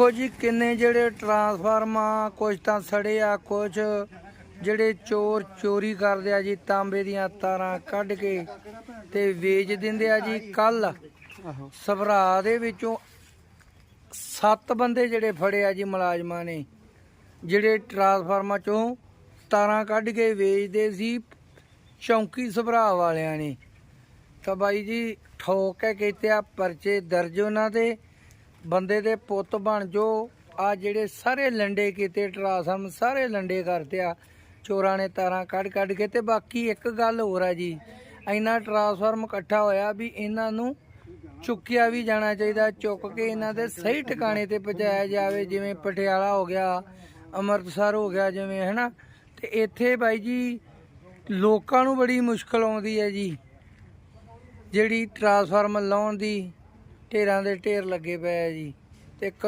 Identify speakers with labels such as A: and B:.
A: ਵੇਖੋ ਜੀ ਕਿੰਨੇ ਜਿਹੜੇ ਟਰਾਂਸਫਾਰਮਾ ਕੁਝ ਤਾਂ ਸੜੇ ਆ ਕੁਝ ਜਿਹੜੇ ਚੋਰ ਚੋਰੀ ਕਰਦੇ ਆ ਜੀ ਤਾਂਬੇ ਦੀਆਂ ਤਾਰਾਂ ਕੱਢ ਕੇ ਤੇ ਵੇਚ ਦਿੰਦੇ ਆ ਜੀ। ਕੱਲ ਸਭਰਾ ਦੇ ਵਿੱਚੋਂ ਸੱਤ ਬੰਦੇ ਜਿਹੜੇ ਫੜੇ ਆ ਜੀ ਮੁਲਾਜ਼ਮਾਂ ਨੇ ਜਿਹੜੇ ਟਰਾਂਸਫਾਰਮਾ ਚੋਂ ਤਾਰਾਂ ਕੱਢ ਕੇ ਵੇਚਦੇ ਸੀ ਚੌਂਕੀ ਸਭਰਾ ਵਾਲਿਆਂ ਨੇ। ਤਾਂ ਬਾਈ ਜੀ ਠੋਕ ਕੇ ਕੀਤੇ ਆ ਪਰਚੇ ਦਰਜ ਉਹਨਾਂ ਤੇ ਬੰਦੇ ਦੇ ਪੁੱਤ ਬਣ ਜੋ। ਆ ਜਿਹੜੇ ਸਾਰੇ ਲੰਡੇ ਕੀਤੇ ਟਰਾਂਸਫਾਰਮ ਸਾਰੇ ਲੰਡੇ ਕਰਦੇ ਆ। ਚੋਰਾਂ ਨੇ ਤਾਰਾਂ ਕੱਢ ਕੱਢ ਕੇ ਤੇ ਬਾਕੀ ਇੱਕ ਗੱਲ ਹੋਰ ਆ ਜੀ। ਇੰਨਾ ਟਰਾਂਸਫਾਰਮ ਇਕੱਠਾ ਹੋਇਆ ਵੀ ਇਹਨਾਂ ਨੂੰ ਚੁੱਕਿਆ ਵੀ ਜਾਣਾ ਚਾਹੀਦਾ, ਚੁੱਕ ਕੇ ਇਹਨਾਂ ਦੇ ਸਹੀ ਟਿਕਾਣੇ ਤੇ ਪਹੁੰਚਾਇਆ ਜਾਵੇ, ਜਿਵੇਂ ਪਟਿਆਲਾ ਹੋ ਗਿਆ, ਅੰਮ੍ਰਿਤਸਰ ਹੋ ਗਿਆ ਜਿਵੇਂ, ਹੈਨਾ? ਤੇ ਇੱਥੇ ਬਾਈ ਜੀ ਲੋਕਾਂ ਨੂੰ ਬੜੀ ਮੁਸ਼ਕਲ ਆਉਂਦੀ ਹੈ ਜੀ। ਜਿਹੜੀ ਟਰਾਂਸਫਾਰਮ ਲਾਉਣ ਦੀ ਢੇਰਾਂ ਦੇ ਢੇਰ ਲੱਗੇ ਪਏ ਆ ਜੀ। ਤੇ ਕ-